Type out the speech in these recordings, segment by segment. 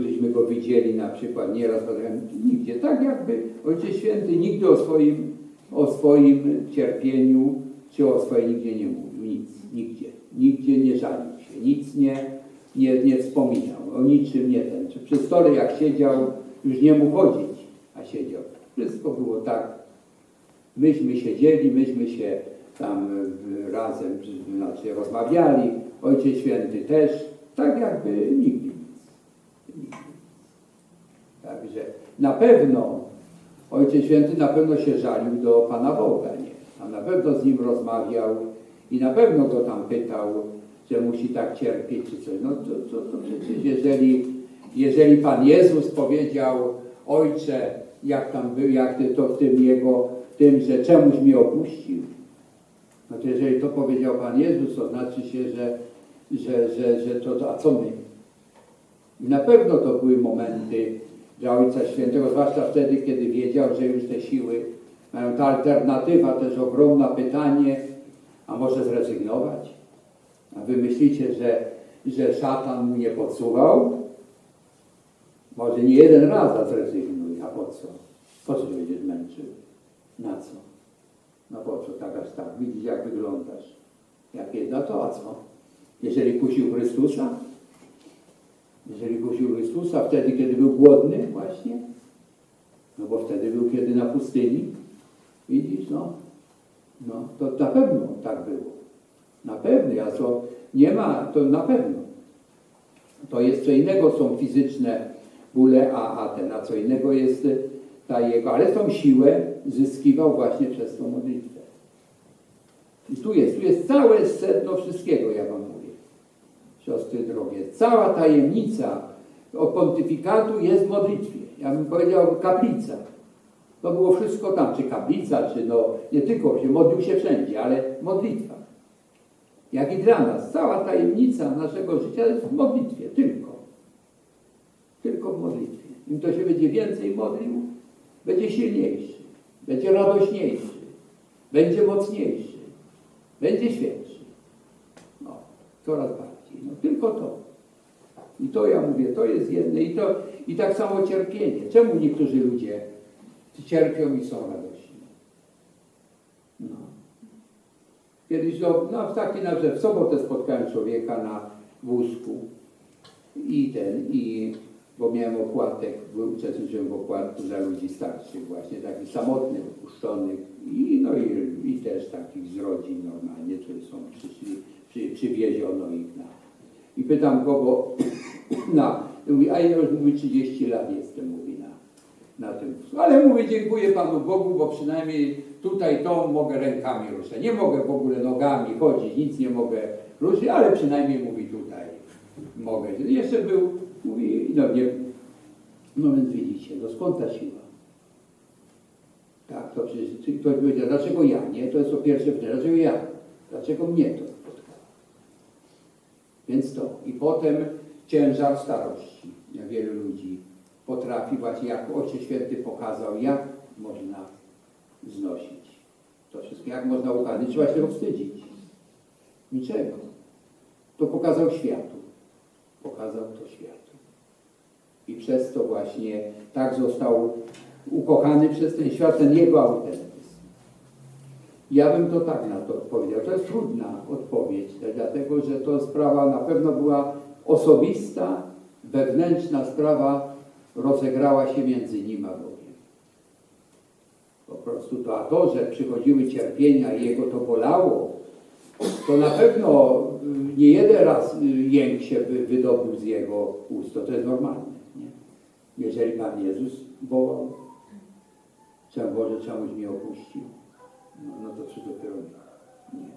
Żeśmy go widzieli na przykład nieraz nigdzie. Tak jakby Ojciec Święty nigdy o swoim, o swoim cierpieniu czy o swojej nigdzie nie mówił. Nic, nigdzie. Nigdzie nie żalił się, nic nie, nie, nie wspominał, o niczym nie ten. Czy przy stole jak siedział, już nie mógł chodzić, a siedział. Wszystko było tak. Myśmy siedzieli, myśmy się tam y, razem, znaczy rozmawiali, Ojciec Święty też, tak jakby. Nigdy. Także na pewno Ojciec Święty na pewno się żalił do Pana Boga, nie? Na pewno z nim rozmawiał i na pewno go tam pytał, że musi tak cierpieć czy coś. No to, to, to przecież jeżeli, jeżeli Pan Jezus powiedział, Ojcze, jak tam był, jak ty to w tym jego, tym, że czemuś mnie opuścił. No to jeżeli to powiedział Pan Jezus, to znaczy się, że, że, że, że to, a co my? I na pewno to były momenty dla Ojca Świętego, zwłaszcza wtedy, kiedy wiedział, że już te siły mają ta alternatywa, też ogromne pytanie, a może zrezygnować? A wy myślicie, że, że szatan nie podsuwał? Może nie jeden raz, zrezygnuj, a po co? Po co się będziesz męczył? Na co? No po co tak aż tak? Widzisz jak wyglądasz. Jak jedna to a co? Jeżeli kusił Chrystusa? Jeżeli kusił Chrystusa wtedy, kiedy był głodny właśnie? No bo wtedy był kiedy na pustyni. Widzisz, no. No, to na pewno tak było. Na pewno, a co nie ma, to na pewno. To jest co innego są fizyczne bóle, a, a ten, a co innego jest y, ta jego, ale tą siłę zyskiwał właśnie przez tą modlitwę. I tu jest, tu jest całe sedno wszystkiego, ja wam mówię. Siostry drogie, cała tajemnica o pontyfikatu jest w modlitwie. Ja bym powiedział kaplica. To było wszystko tam, czy kaplica, czy no, nie tylko się modlił się wszędzie, ale modlitwa. Jak i dla nas, cała tajemnica naszego życia jest w modlitwie, tylko. Tylko w modlitwie. Im to się będzie więcej modlił, będzie silniejszy, będzie radośniejszy, będzie mocniejszy, będzie świętszy. No, coraz bardziej. No, tylko to. I to ja mówię, to jest jedne. I, to, I tak samo cierpienie. Czemu niektórzy ludzie cierpią i są radośni? No. Kiedyś, no, no taki na w sobotę spotkałem człowieka na wózku i ten, i bo miałem opłatek, uczestniczyłem w opłatku dla ludzi starszych właśnie, takich samotnych, opuszczonych i, no i, i też takich z rodzin normalnie, które są przyszli, przy, przywieziono ich na. I pytam go, bo na, mówi, a ja już mówi 30 lat jestem, mówi na, na tym. Ale mówię, dziękuję Panu Bogu, bo przynajmniej tutaj to mogę rękami ruszać. Nie mogę w ogóle nogami chodzić, nic nie mogę ruszyć, ale przynajmniej mówi tutaj mogę. Jeszcze był, mówi, no nie, no więc widzicie, no skąd ta siła? Tak, to przecież ktoś powiedział, dlaczego ja nie? To jest to pierwsze pytanie, dlaczego ja? Dlaczego mnie to? Więc to. I potem ciężar starości. Wielu ludzi potrafi właśnie, jak Ojciec Święty pokazał, jak można znosić to wszystko, jak można ukazać. Trzeba się wstydzić. Niczego. To pokazał światu. Pokazał to światu. I przez to właśnie tak został ukochany przez ten świat, ten jego autentyzm. Ja bym to tak na to odpowiedział. To jest trudna odpowiedź, dlatego że to sprawa na pewno była osobista, wewnętrzna sprawa rozegrała się między nim a Bogiem. Po prostu to, a to, że przychodziły cierpienia i jego to bolało, to na pewno y, nie jeden raz y, jęk się wy- wydobył z jego ust. To, to jest normalne. Nie? Jeżeli Pan Jezus wołał, czemu Boże, czemuś mnie opuścił, no, to czy dopiero nie. nie.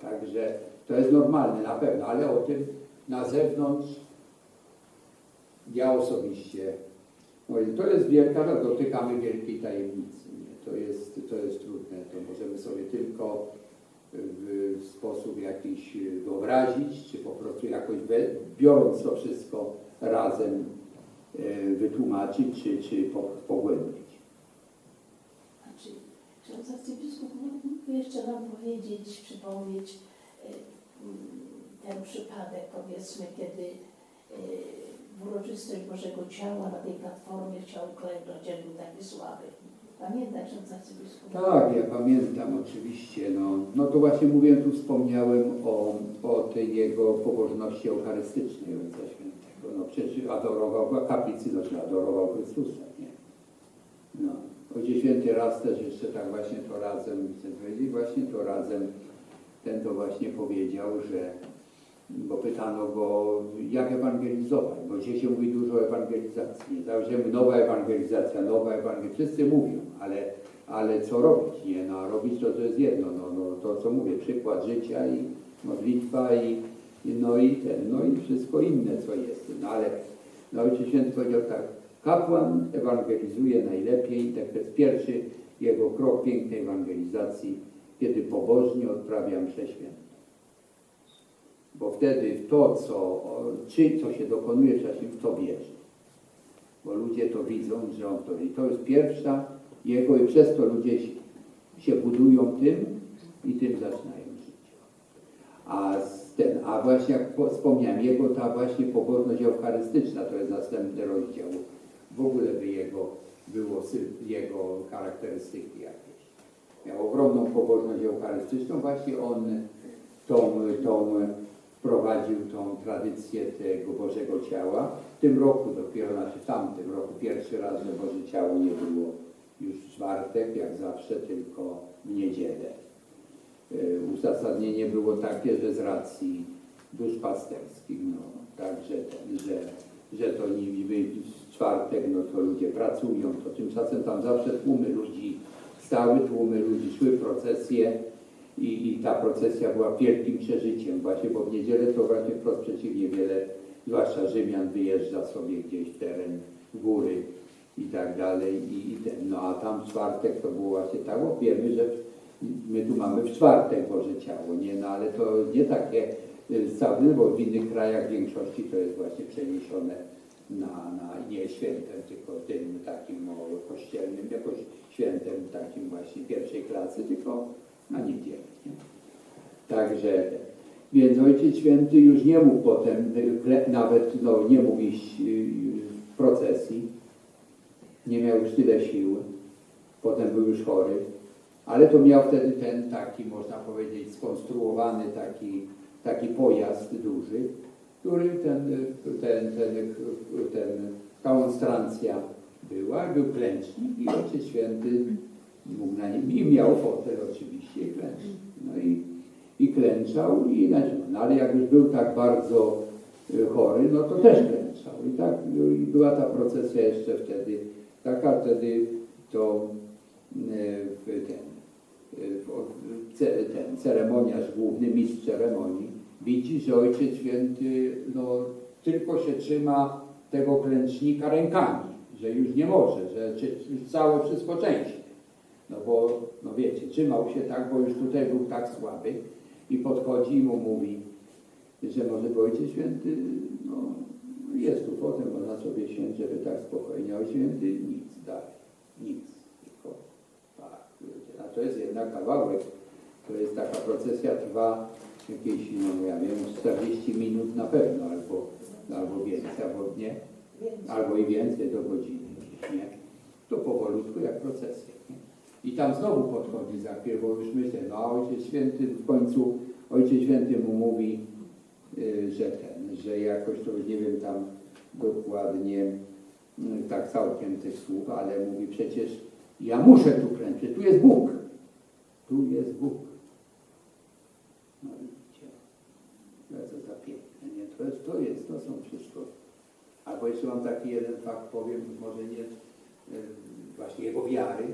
Także to jest normalne na pewno, ale o tym na zewnątrz ja osobiście mówię, to jest wielka, no, dotykamy wielkiej tajemnicy. Nie? To, jest, to jest trudne, to możemy sobie tylko w sposób jakiś wyobrazić, czy po prostu jakoś we- biorąc to wszystko razem e, wytłumaczyć, czy, czy po- pogłębić. Ksiądz arcybiskup mógłby jeszcze nam powiedzieć, przypomnieć y, ten przypadek, powiedzmy, kiedy y, w uroczystość Bożego Ciała na tej platformie chciał klęknąć, jak był taki słaby. Pamiętasz, ksiądz? Tak, ja pamiętam oczywiście. No, no to właśnie mówię, tu wspomniałem o, o tej jego pobożności eucharystycznej Ojca Świętego. No przecież adorował, kaplicy znaczy adorował Chrystusa? No. Ojciec Święty raz też jeszcze tak właśnie to razem, chcę powiedzieć, właśnie to razem ten to właśnie powiedział, że bo pytano go, jak ewangelizować, bo dzisiaj się mówi dużo o ewangelizacji. Zawsze nowa ewangelizacja, nowa ewangelizacja, wszyscy mówią, ale, ale co robić? Nie, no a robić to, to jest jedno, no, no to co mówię, przykład życia i modlitwa i, i no i ten, no i wszystko inne, co jest. No ale no, Ojciec Święty powiedział tak, kapłan ewangelizuje najlepiej, tak jest pierwszy jego krok pięknej ewangelizacji, kiedy pobożnie odprawia mszę bo wtedy w to, co, czy co się dokonuje w czasie, w to wierzy. Bo ludzie to widzą, że on to I to jest pierwsza jego i przez to ludzie się, budują tym i tym zaczynają życie. A, ten, a właśnie jak po- wspomniałem, jego ta właśnie pobożność eucharystyczna, to jest następny rozdział. W ogóle by jego było jego charakterystyki jakieś. Miał ogromną pobożność eucharystyczną, właśnie on tą, tą wprowadził tą tradycję tego Bożego Ciała. W tym roku dopiero, znaczy w tamtym roku pierwszy raz, że Boże Ciało nie było już w czwartek, jak zawsze, tylko w niedzielę. Y, Uzasadnienie było takie, że z racji duszpasterskich, no, także że, że to niby czwartek, no to ludzie pracują, to tymczasem tam zawsze tłumy ludzi, stały tłumy ludzi, szły procesje, i, i ta procesja była wielkim przeżyciem. Właśnie, bo w niedzielę to właśnie wprost przeciwnie wiele, zwłaszcza Rzymian wyjeżdża sobie gdzieś teren, góry i tak dalej i, i ten, no a tam czwartek to było właśnie tak, bo wiemy, że my tu mamy w czwartek Boże Ciało, nie, no ale to nie takie y, cały, bo w innych krajach w większości to jest właśnie przeniesione na, na nie świętem, tylko tym takim kościelnym, jakoś świętem takim właśnie pierwszej klasy, tylko na niedzielę. Nie? Także, więc Ojciec Święty już nie mógł potem, nawet no, nie mógł iść y, w procesji, nie miał już tyle sił, potem był już chory, ale to miał wtedy ten taki, można powiedzieć, skonstruowany taki, taki pojazd duży, który ten, ten, ten, ten, ta monstrancja była, był klęcznik i Ojciec Święty mógł na nim i miał fotel oczywiście klęcznik. No i, i klęczał i znaczy, no ale jak już był tak bardzo y, chory, no to też klęczał. I tak no, i była ta procesja jeszcze wtedy, taka wtedy to y, w ten, y, ten ceremoniarz główny, mistrz ceremonii, widzi, że Ojciec Święty no, tylko się trzyma tego klęcznika rękami, że już nie może, że już całe wszystko części. No bo, no wiecie, trzymał się tak, bo już tutaj był tak słaby i podchodzi i mu mówi, że może by Ojciec Święty, no jest tu potem, można sobie siąść, żeby tak spokojnie, Ojciec Święty nic dalej, nic, tylko tak, a to jest jednak kawałek, to jest taka procesja trwa jakieś, no ja wiem, 40 minut na pewno, albo, albo więcej, albo nie, albo i więcej do godziny nie? To powolutku jak procesja, nie? I tam znowu podchodzi za chwilę, bo już myślę, no a Ojciec Święty w końcu, Ojciec Święty mu mówi, y, że ten, że jakoś to już nie wiem tam dokładnie y, tak całkiem tych słów, ale mówi przecież ja muszę tu klęczeć, tu jest Bóg. Tu jest Bóg. No i widzicie, no co za piękne, nie? Jest, to są wszystko. Albo jeszcze mam taki jeden fakt, powiem, może nie właśnie jego wiary,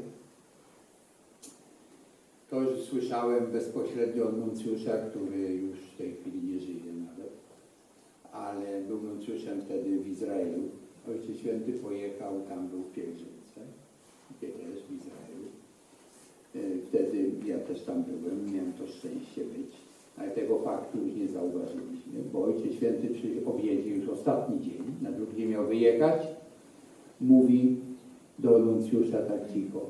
to już słyszałem bezpośrednio od nuncjusza, który już w tej chwili nie żyje nawet, ale był nuncjuszem wtedy w Izraelu. Ojciec Święty pojechał, tam był w pielgrzymce, też w Izraelu. E, Wtedy ja też tam byłem, miałem to szczęście być, ale tego faktu już nie zauważyliśmy, bo Ojciec Święty przy już ostatni dzień, na drugi miał wyjechać, mówi do nuncjusza tak cicho,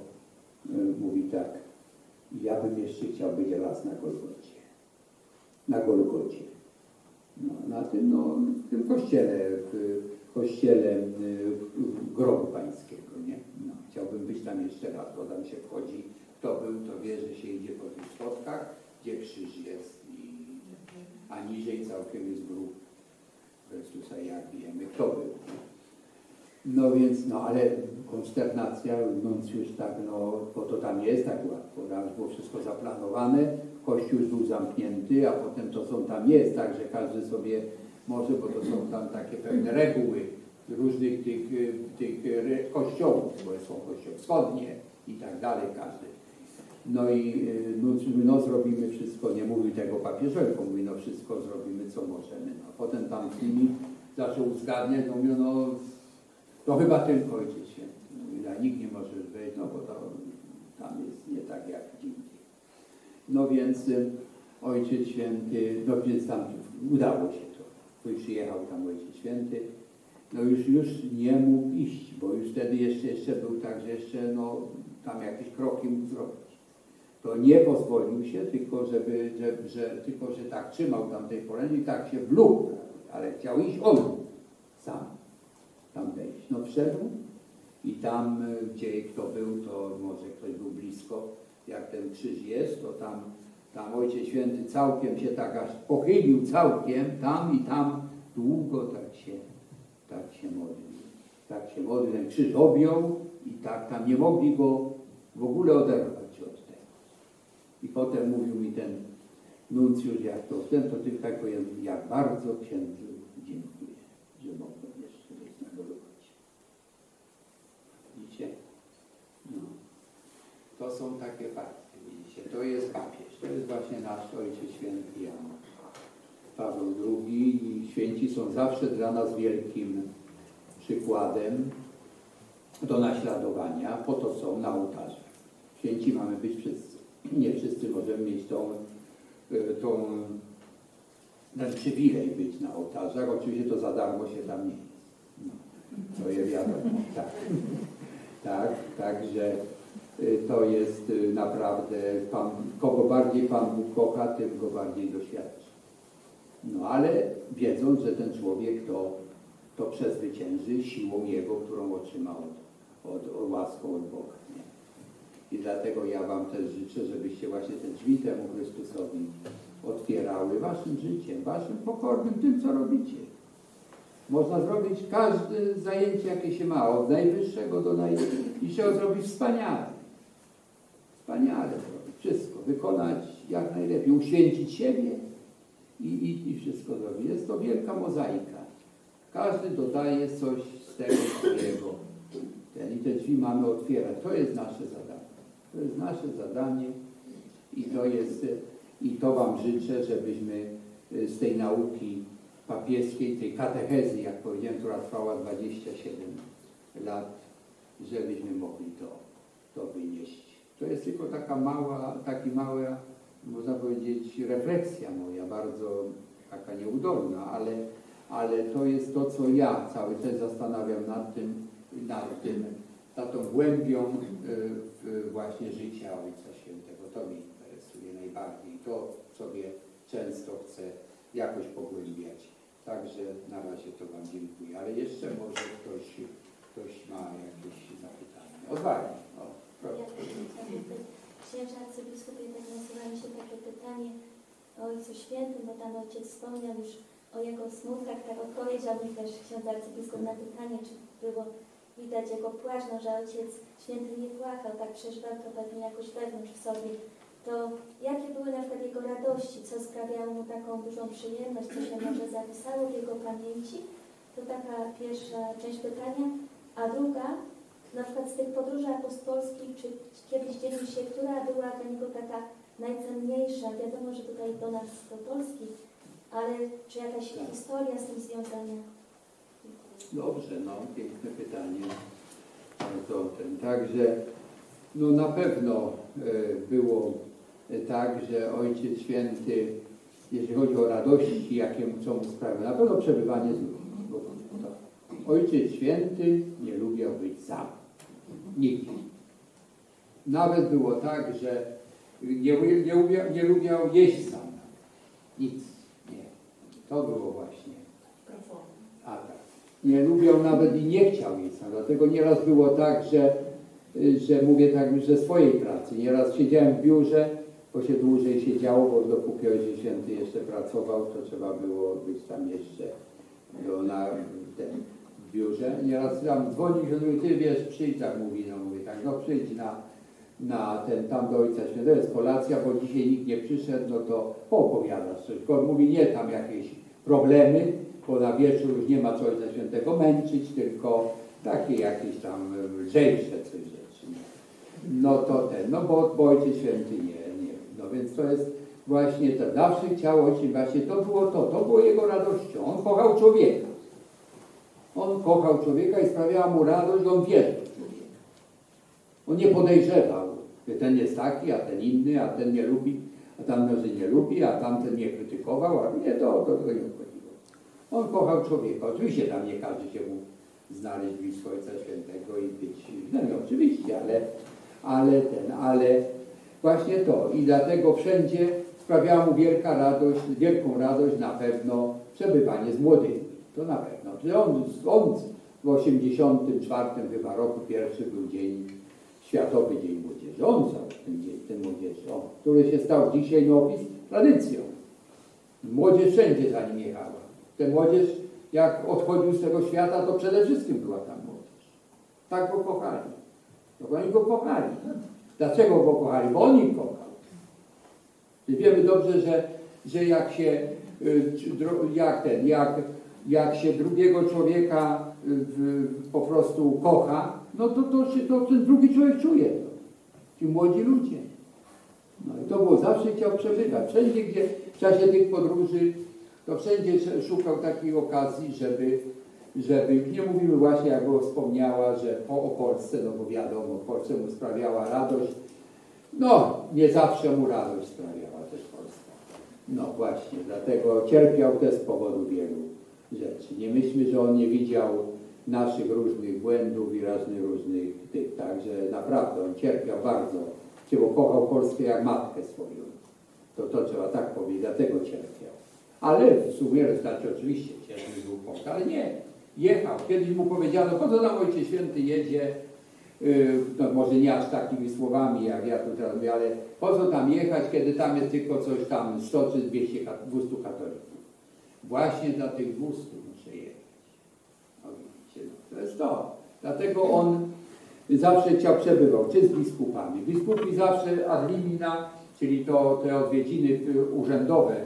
e, mówi tak, ja bym jeszcze chciał być raz na Golgocie. Na Golgocie. No, na tym, no, w tym kościele w kościele y, grobu pańskiego, nie? No, chciałbym być tam jeszcze raz, bo tam się wchodzi, kto był, to wie, że się idzie po tych schodkach, gdzie krzyż jest niżej całkiem jest grób Chrystusa, jak wiemy, kto był. No więc, no ale konsternacja, nuncjusz tak, no, bo to tam jest tak łatwo, już było wszystko zaplanowane, kościół już był zamknięty, a potem to są tam jest, tak, że każdy sobie może, bo to są tam takie pewne reguły różnych tych, tych re- kościołów, bo są kościoły wschodnie i tak dalej, każdy. No i y, nuncjusz mówi, no zrobimy wszystko, nie mówił tego papieżowi, mówi, no wszystko zrobimy, co możemy. No, potem tam z nimi zaczął uzgadniać, no no to chyba tylko Ojciec Święty. Mówi, a nikt nie może wejść, no bo to tam jest nie tak jak gdzie indziej. No więc y, Ojciec Święty, no więc tam udało się to. Przyjechał tam Ojciec Święty. No już, już nie mógł iść, bo już wtedy jeszcze, jeszcze był tak, że jeszcze no, tam jakieś kroki mógł zrobić. To nie pozwolił się, tylko żeby, że, że, tylko że tak trzymał tam tej poręczy i tak się wlókł, ale chciał iść on sam tam wejść. No wszedł i tam, y, gdzie kto był, to może ktoś był blisko, jak ten krzyż jest, to tam, tam Ojciec Święty całkiem się tak aż pochylił całkiem, tam i tam długo tak się, tak się modlił. Tak się modlił, ten krzyż objął i tak tam nie mogli go w ogóle oderwać. I potem mówił mi ten nuncjusz, jak to ten, to tylko tak powiem, jak bardzo księdzu dziękuję, że mogłem jeszcze być na Golgocie. Widzicie? No. To są takie fakty, widzicie? To jest papież, to jest właśnie nasz Ojciec Święty Jan Paweł II i święci są zawsze dla nas wielkim przykładem do naśladowania, po to są na ołtarzu. Święci mamy być wszyscy. Nie wszyscy możemy mieć tą, y, tą ten przywilej być na ołtarzach. Oczywiście to za darmo się tam nie jest. No, to jest wiadomo. Tak. Tak, także y, to jest naprawdę, Pan, kogo bardziej Pan Bóg kocha, tym go bardziej doświadcza. No ale wiedząc, że ten człowiek to, to przezwycięży siłą Jego, którą otrzymał od, od, od łaską od Boga. Nie? I dlatego ja Wam też życzę, żebyście właśnie te drzwi temu Chrystusowi otwierały waszym życiem, waszym pokornym tym, co robicie. Można zrobić każde zajęcie, jakie się ma, od najwyższego do najniższego zrobić wspaniale. Wspaniale zrobić, wszystko, wykonać jak najlepiej, uświęcić siebie i, i, i wszystko zrobić. Jest to wielka mozaika. Każdy dodaje coś z tego swojego. I te drzwi mamy otwierać. To jest nasze zadanie. To jest nasze zadanie i to jest, i to Wam życzę, żebyśmy y, z tej nauki papieskiej, tej katechezy, jak powiedziałem, która trwała 27 lat, żebyśmy mogli to, to wynieść. To jest tylko taka mała, taki mała, można powiedzieć, refleksja moja, bardzo taka nieudolna, ale, ale to jest to, co ja cały czas zastanawiam nad tym, nad tym, nad tą głębią y, właśnie życia Ojca Świętego. To mnie interesuje najbardziej. To sobie często chcę jakoś pogłębiać. Także na razie to Wam dziękuję. Ale jeszcze może ktoś, ktoś ma jakieś zapytania. Odważnie. Księża arcybiskupie, tak nasuwa mi się takie pytanie o Ojcu Świętym, bo tam ojciec wspomniał już o jego smutkach, tak odpowiedział mi też ksiądz arcybiskup na pytanie, czy było widać jego płaszcz, no, że ojciec święty nie płakał, tak przeżywał to pewnie jakoś wewnątrz w sobie. To jakie były na przykład jego radości, co sprawiało mu taką dużą przyjemność, co się może zapisało w jego pamięci? To taka pierwsza część pytania. A druga, na przykład z tych podróży apostolskich, czy kiedyś dzielił się, która była dla niego taka najcenniejsza? Wiadomo, że tutaj do nas, do Polski, ale czy jakaś historia z tym związana? Dobrze, no, piękne pytanie. To ten, także, no na pewno e, było e, tak, że Ojciec Święty, jeśli chodzi o radości, jakie mu co mu sprawiały, na pewno przebywanie z ludźmi. Ojciec Święty nie lubił być sam. Nigdy. Nawet było tak, że nie, nie, nie lubiał jeść sam. Nic. Nie. To było właśnie. Nie lubiał nawet i nie chciał jej sam. Dlatego nieraz było tak, że, y, że mówię tak ze swojej pracy. Nieraz siedziałem w biurze, bo się dłużej siedziało, bo dopóki Ojciec Święty jeszcze pracował, to trzeba było być tam jeszcze no, na ten, w biurze. Nieraz tam dzwonił się, mówi, ty wiesz, przyjdź, tak mówi, no mówię tak, no przyjdź na, na ten, tam do Ojca Świętego, jest kolacja, bo dzisiaj nikt nie przyszedł, no to poopowiadasz coś. On mówi, nie tam jakieś problemy, na wieczór już nie ma co Ojca Świętego męczyć, tylko takie jakieś tam lżejsze coś rzeczy. No to ten, no bo, bo Ojciec Święty nie, nie. No więc to jest właśnie to. Zawsze chciał właśnie to było to, to było jego radością. On kochał człowieka. On kochał człowieka i sprawiała mu radość, on wierzył w człowieka. On nie podejrzewał, że ten jest taki, a ten inny, a ten nie lubi, a tamten nie lubi, a tamten nie krytykował, a nie, to, to, to nie. On kochał człowieka. Oczywiście tam nie każdy się mógł znaleźć blisko Ojca Świętego i być, no nie, oczywiście, ale, ale ten, ale właśnie to. I dlatego wszędzie sprawiała mu wielka radość, wielką radość na pewno przebywanie z młodymi. To na pewno. On, on w 84 chyba roku pierwszy był dzień, Światowy Dzień Młodzieży. On cały ten dzień, ten młodzieży, on, który się stał dzisiaj no, tradycją. Młodzież wszędzie za nim jechała. Ten młodzież, jak odchodził z tego świata, to przede wszystkim była tam młodzież. Tak go kochali. To oni go kochali. Dlaczego go kochali? Bo on ich kochał. I wiemy dobrze, że, że jak się y, jak ten, jak, jak się drugiego człowieka y, w, po prostu kocha, no to, to, się, to ten drugi człowiek czuje to. Ci młodzi ludzie. No i to było, zawsze chciał przebywać. Wszędzie, gdzie w czasie tych podróży, to wszędzie sz- szukał takiej okazji, żeby, żeby, nie mówimy właśnie, jak było wspomniała, że po, o Polsce, no bo wiadomo, Polsce mu sprawiała radość. No, nie zawsze mu radość sprawiała też Polska. No właśnie, dlatego cierpiał też z powodu wielu rzeczy. Nie myślmy, że on nie widział naszych różnych błędów i różnych różnych tych, także naprawdę on cierpiał bardzo, bo kochał Polskę jak matkę swoją. To, to trzeba tak powiedzieć, dlatego cierpiał. Ale w sumie, znaczy oczywiście ciężki był Polska, ale nie, jechał. Kiedyś mu powiedziano, po co tam Ojciec Święty jedzie, Yy, no może nie aż takimi słowami, jak ja tu teraz mówię, ale po co tam jechać, kiedy tam jest tylko coś tam 100 czy 200, kat- 200 katolików. Właśnie dla tych 200 muszę jechać. No, to jest to. Dlatego on zawsze chciał przebywał, czy z biskupami. Biskupi zawsze ad limina, czyli to te odwiedziny y, urzędowe,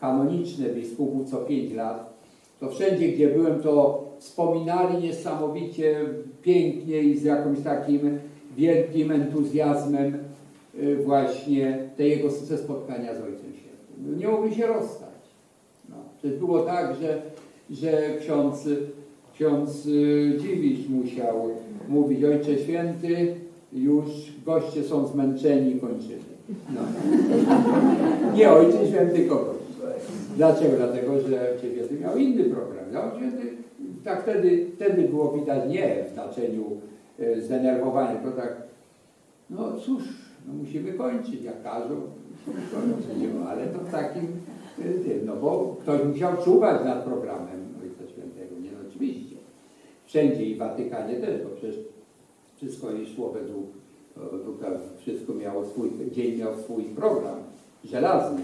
kanoniczne biskupów co 5 lat, to wszędzie, gdzie byłem, to wspominali niesamowicie pięknie i z jakimś takim wielkim entuzjazmem y, właśnie te jego spotkania z Ojcem Świętym. No, Nie mogli się rozstać. No. To było tak, że, że ksiądz, ksiądz y, Dziwisz musiał mówić Ojcze Święty, już goście są zmęczeni, kończymy. No. Nie Ojcze Święty kogoś. Dlaczego? Dlatego, że Święty miał inny program. Święty, tak wtedy, wtedy było widać nie w znaczeniu e, zdenerwowania, to tak, no cóż, no musimy kończyć, jak każą, no, ale to w takim, e, no bo ktoś musiał czuwać nad programem Ojca Świętego, nie, no oczywiście. Wszędzie i w Watykanie też, bo przecież wszystko jej szło według, według wszystko miało swój, dzień miał swój program, żelazny.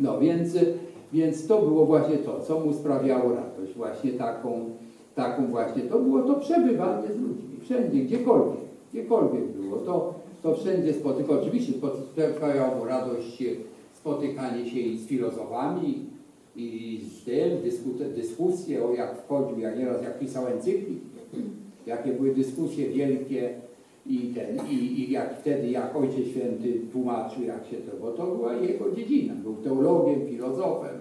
No więc, więc to było właśnie to, co mu sprawiało radość, właśnie taką, taką właśnie, to było to przebywanie z ludźmi, wszędzie, gdziekolwiek, gdziekolwiek było, to, to wszędzie spotykał, oczywiście sprawiało mu radość spotykanie się i z filozofami, i z tym, dysku- dyskusje o jak wchodził, jak nieraz jak pisał encykliki, jakie były dyskusje wielkie i ten, i, i jak wtedy, jak Ojciec Święty tłumaczył, jak się to, bo to była jego dziedzina. Był teologiem, filozofem,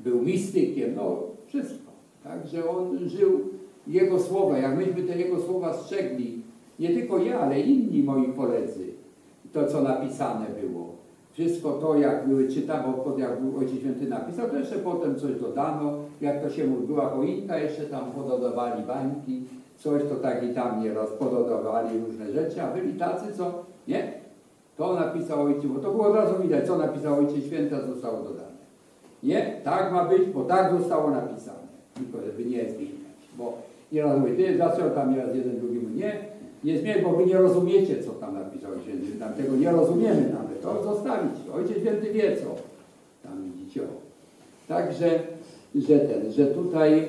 był mistykiem, no wszystko. Także on żył jego słowa, jak myśmy te jego słowa strzegli, nie tylko ja, ale inni moi koledzy, to co napisane było. Wszystko to, jak były czyta, bo pod- jak był Ojciec Święty napisał, to jeszcze potem coś dodano, jak to się mówi, była choinka, jeszcze tam pododawali bańki, coś to tak i tam nieraz pododawali różne rzeczy, a byli tacy, co nie, to napisał Ojciec, bo to było od razu widać, co napisał Ojciec Święty, a zostało dodane. Nie, tak ma być, bo tak zostało napisane, tylko żeby nie zmieniać. Bo nieraz mówię, ty zaczął tam nieraz jeden drugi mówi, nie, nie zmień, bo wy nie rozumiecie, co tam napisał Ojciec Święty, tam tego nie rozumiemy nawet, to zostawić, Ojciec Święty wie co, tam widzicie. Także, że ten, że tutaj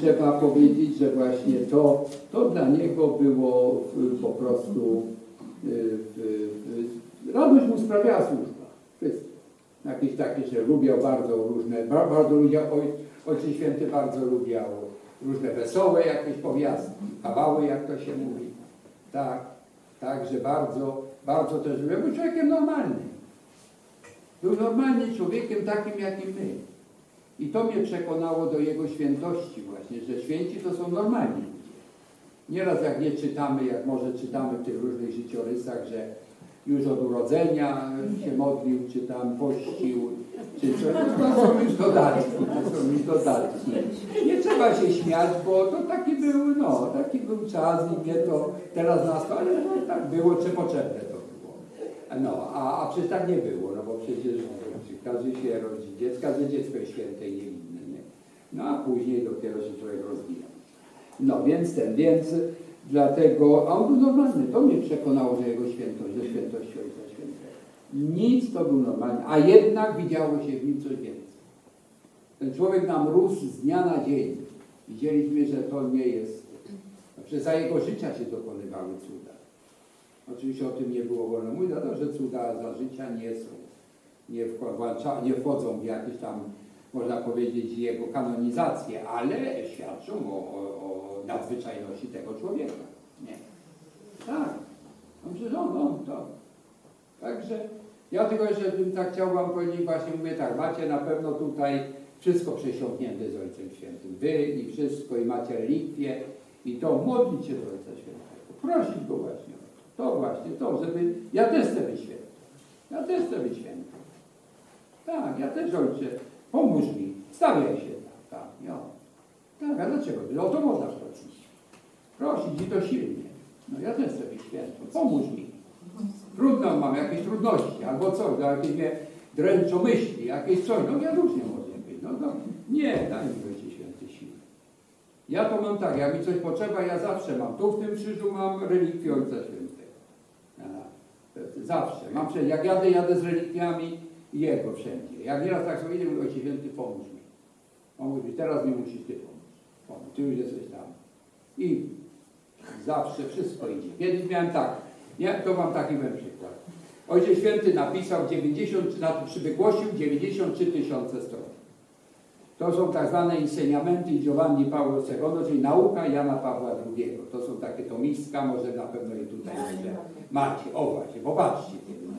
trzeba powiedzieć, że właśnie to, to dla niego było po prostu y, radość mu sprawiała służba. Wszystko. Jakieś takie, że lubiał bardzo różne, ba- bardzo lubiał, oj, Ojciec Święty bardzo lubiał różne wesołe jakieś powiastki, kawały jak to się mówi. Tak, tak, że bardzo, bardzo też lubiał. Był człowiekiem normalnym. Był normalnie człowiekiem takim, jakim my. I to mnie przekonało do jego świętości właśnie, że święci to są normalni. Nieraz jak nie czytamy, jak może czytamy w tych różnych życiorysach, że już od urodzenia się modlił, czy tam pościł, czy coś, no to są już dodatki, to są już dodatki. Nie trzeba się śmiać, bo to taki był, no, taki był czas i mnie to teraz nas to, ale no, tak było, czy potrzebne to było. No, a, a przecież tak nie było, no bo przecież każdy się rodzi dziecka, że dziecko jest święte i niewinne, nie? No a później dopiero się człowiek rozwija. No więc ten, więc dlatego, a on był normalny, to mnie przekonało, że jego świętość, że świętość Ojca Świętego. Nic to był normalny, a jednak widziało się w nim coś więcej. Ten człowiek nam rósł z dnia na dzień. Widzieliśmy, że to nie jest, że za jego życia się dokonywały cuda. Oczywiście o tym nie było wolno mówić, dlatego że cuda za życia nie są, nie, wkłada- nie wchodzą w jakieś tam, można powiedzieć, jego kanonizację, ale świadczą o, o, o nadzwyczajności tego człowieka. Nie. Tak. No przecież on, on to. Także ja tylko jeszcze bym tak chciał Wam powiedzieć, właśnie mówię tak, macie na pewno tutaj wszystko przesiąknięte z Ojcem Świętym. Wy i wszystko, i macie relikwie, i to modlić się do Ojca Świętego. Prosić Go właśnie. To właśnie, to, żeby... Ja też chcę być święty. Ja też chcę być święty. Tak, ja też Ojcze, pomóż mi, stawiaj się tak, tak, jo. Tak, a dlaczego? O to można prosić. Prosić i to silnie. No ja też chcę być pomóż mi. Trudno mam, jakieś trudności, albo coś, no, jakieś mnie dręczą myśli, jakieś coś, no ja różnie może być. No to nie, daj mi Ojcze Święty siły. Ja to mam tak, jak mi coś potrzeba, ja zawsze mam. Tu w tym krzyżu mam relikwię Ojca Świętego. Zawsze. Mam. Jak jadę, jadę z relikwiami Jego wszędzie. Jak nieraz tak sobie idę, mówię, Ojcze Święty, pomóż mi. On mówi, teraz mi musisz Ty pomóc. Pomóż. Ty już jesteś tam. I zawsze wszystko idzie. Kiedyś miałem tak, ja to mam taki byłem przykład. Ojciec Święty napisał 90, znaczy wygłosił 93 tysiące stron. To są tak zwane inseniamenty Giovanni Paolo II, czyli nauka Jana Pawła II. To są takie tomiska, może na pewno je tutaj będzie. Macie, o właśnie, popatrzcie. To,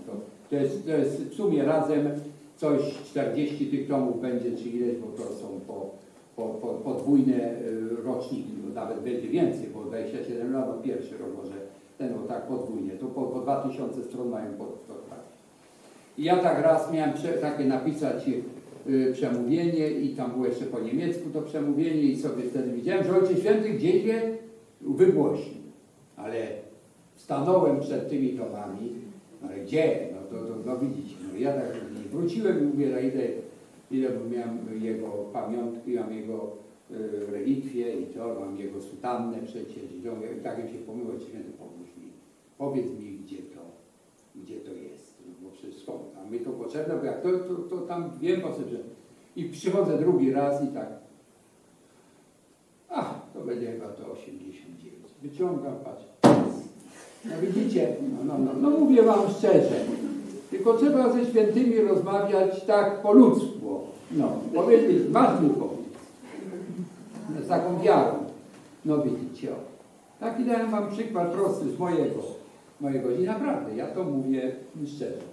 to, jest, to jest w sumie razem coś 40 tych tomów będzie, czy ileś, bo to są po, po, po, podwójne y, roczniki, bo nawet będzie więcej, bo 27 lat, no pierwszy rok może ten, bo tak podwójnie, to po, po 2000 stron mają po, to tak. I ja tak raz miałem prze, takie napisać y, przemówienie i tam było jeszcze po niemiecku to przemówienie i sobie wtedy widziałem, że Ojciec Święty gdzieś je wygłosił, ale stanąłem przed tymi tomami, ale gdzie? No to, to no widzicie, no ja tak wróciłem i mówię, no ile, ile miałem jego pamiątki, mam jego y, relikwie i to, mam jego sutannę przecież i to, i tak się Ojciec Święty, pomóż mi, powiedz mi, gdzie to, gdzie to jest, no bo przecież skąd, a mi to potrzebne, bo jak to, to, to tam wiem po że i przychodzę drugi raz i tak, ach, to będzie chyba to 89, wyciągam, patrzę, no widzicie, no, no, no, no mówię wam szczerze, tylko trzeba ze świętymi rozmawiać tak po ludzku, no, powiedzieć, masz mi pomóc, z taką wiarą, no widzicie. Taki dałem wam przykład prosty z mojego, mojego i naprawdę, ja to mówię szczerze.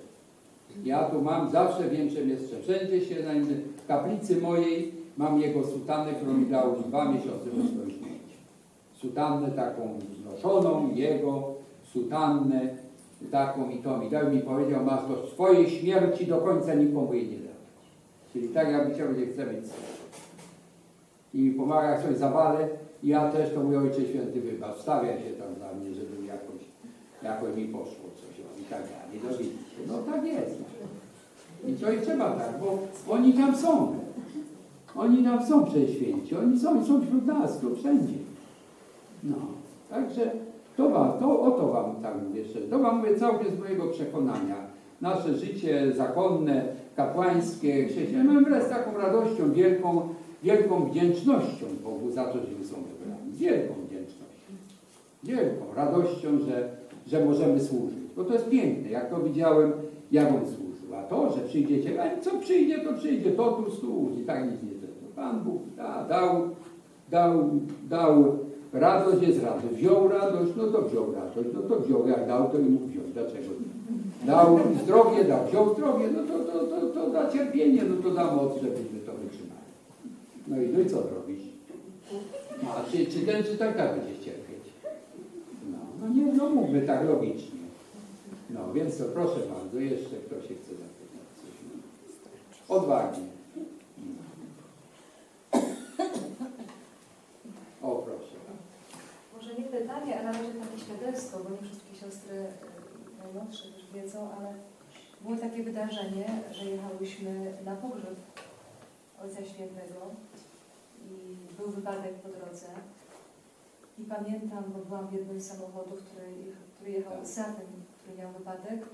Ja tu mam, zawsze jest szczerze. Wszędzie się znajdę. W kaplicy mojej mam jego sutannę, którą mi dał dwa miesiące po swojej śmierci. Sutannę taką znoszoną, jego sutannę taką i to mi dał i mi powiedział, masz do swojej śmierci do końca nikomu jej nie dawać. Czyli tak jakby że chce swoje. I mi pomaga, jak coś zawalę, i ja też to mój Ojcze Święty wybacz, stawiaj się tam za mnie, żeby jakoś, jakoś mi poszło coś o, i tak dalej. No widzicie, no tak jest. I to i trzeba tak, bo oni tam są. Oni tam są prześwięci, oni są, są wśród nas, tu wszędzie. No, także to wam, to, o to wam mówię szczerze. To wam mówię całkiem z mojego przekonania. Nasze życie zakonne, kapłańskie, chrześcijańskie, wraz z taką radością wielką, wielką wdzięcznością Bogu za to, że my są wybrani. Wielką wdzięcznością. Wielką radością, że, że możemy służyć. Bo to jest piękne. Jak to widziałem, jak on służył. A to, że przyjdziecie, a co przyjdzie, to przyjdzie. To tu służy. I tak nic nie to. Pan Bóg da, dał, dał, dał radość jest radość. Wziął radość, no to wziął radość. No to wziął. Jak dał, to i mógł wziąć. Dlaczego nie? Dał zdrowie, dał, wziął zdrowie, no to, to, to, to da cierpienie, no to da moc, żebyśmy to wytrzymali. No i, no i co zrobić? No, a czy, czy ten, czy tak, będzie cierpieć? No, no nie, no mówmy tak logicznie. No, więc to proszę bardzo, jeszcze ktoś się chce zapytać coś proszę. Może nie pytanie, a na razie takie świadectwo, bo nie wszystkie siostry e, najmłodsze też wiedzą, ale było takie wydarzenie, że jechałyśmy na pogrzeb Ojca Świętego i był wypadek po drodze. I pamiętam, bo byłam w jednym z samochodów, który, który jechał za tym, który miał wypadek,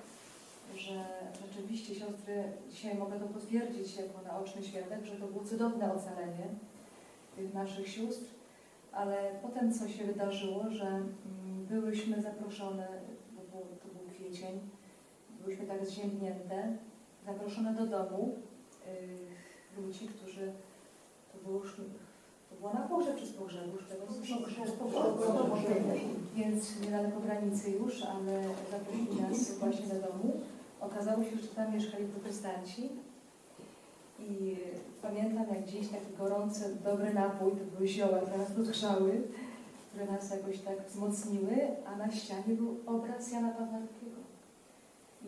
że rzeczywiście siostry, dzisiaj mogę to potwierdzić jako naoczny świadek, że to było cudowne ocalenie tych naszych sióstr ale potem co się wydarzyło, że mm, byłyśmy zaproszone, to był, to był kwiecień, byłyśmy tak zziębnięte, zaproszone do domu yy, ludzi, którzy, to było już, to było na pogrzeb czy z pogrzebu, już tego więc niedaleko granicy już, ale zaprosili nas właśnie do domu. Okazało się, że tam mieszkali protestanci. I pamiętam jak gdzieś taki gorący, dobry napój, to były zioła, które nas podgrzały, które nas jakoś tak wzmocniły, a na ścianie był obraz Jana Pawła II.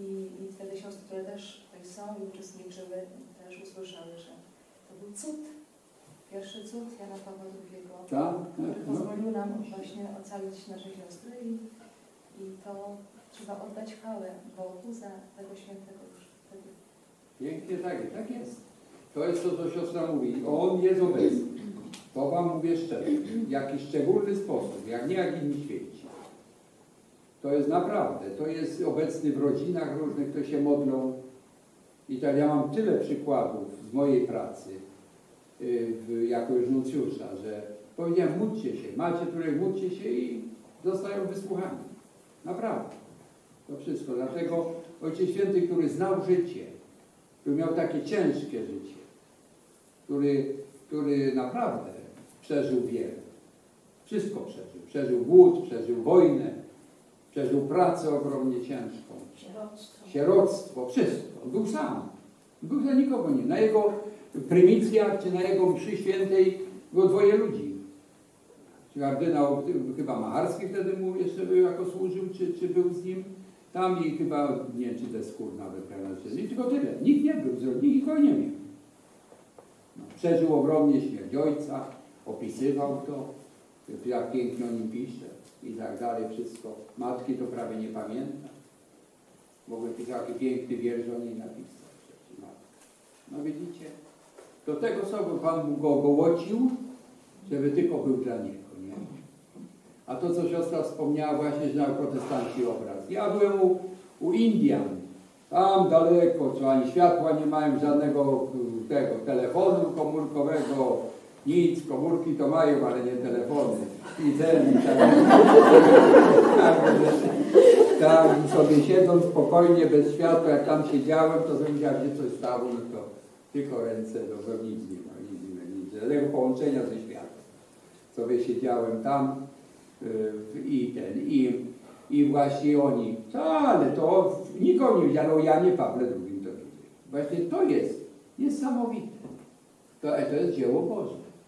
I, I wtedy siostry, które też tutaj są i uczestniczyły, też usłyszały, że to był cud. Pierwszy cud Jana Pawła II, Tak? który tak no. pozwolił nam właśnie ocalić nasze siostry i, i to trzeba oddać chwałę Bogu za tego świętego już wtedy. Pięknie tak, tak jest. To jest to, co siostra mówi. On jest obecny. To wam mówię szczerze. W jakiś szczególny sposób, jak nie jak inni święci. To jest naprawdę, to jest obecny w rodzinach różnych, to się modlą. I tak ja mam tyle przykładów z mojej pracy y, w, jako już nuncjusza, że powiedziałem, módlcie się, macie których módlcie się i zostają wysłuchani. Naprawdę. To wszystko. Dlatego Ojciec Święty, który znał życie, który miał takie ciężkie życie, który, który naprawdę przeżył wiele. Wszystko przeżył. Przeżył głód, przeżył wojnę, przeżył pracę ogromnie ciężką, Sieroctwo. sieroctwo, wszystko. On był sam. Był za nikogo nie. Na jego prymicjach czy na jego mszy świętej było dwoje ludzi. Czy kardynał chyba Macharski wtedy mu jeszcze był jako służył, czy, czy był z nim. Tam i chyba, nie czy te skór nawet, i tylko tyle. Nikt nie był, z rodziny, nikogo nie miał. No, przeżył ogromnie śmierć ojca, opisywał to, jak pięknie o nim pisze i tak dalej, wszystko. Matki to prawie nie pamięta. Mogłem taki piękny wiersz o niej napisać. No widzicie, do tego sobie Pan Bóg go ogołocił, żeby tylko był dla Niego, nie? A to, co siostra wspomniała właśnie, że miał protestanci obraz. Ja byłem u, u Indian, tam daleko, co ani światła nie mają, żadnego tego telefonu komórkowego, nic, komórki to mają, ale nie telefony. I ten, i tak. tak, i sobie siedząc spokojnie, bez światła, jak tam siedziałem, to sobie widziałem, że coś stało, no to tylko ręce, no to nic nie ma, nic nie ma, nic, żadnego połączenia ze światłem. Sobie siedziałem tam y, i ten, i, i właśnie oni, ale to nikogo nie wiedziano o Janie Pawle II to wiedzieli. Właśnie to jest niesamowite. To, to jest dzieło Boże.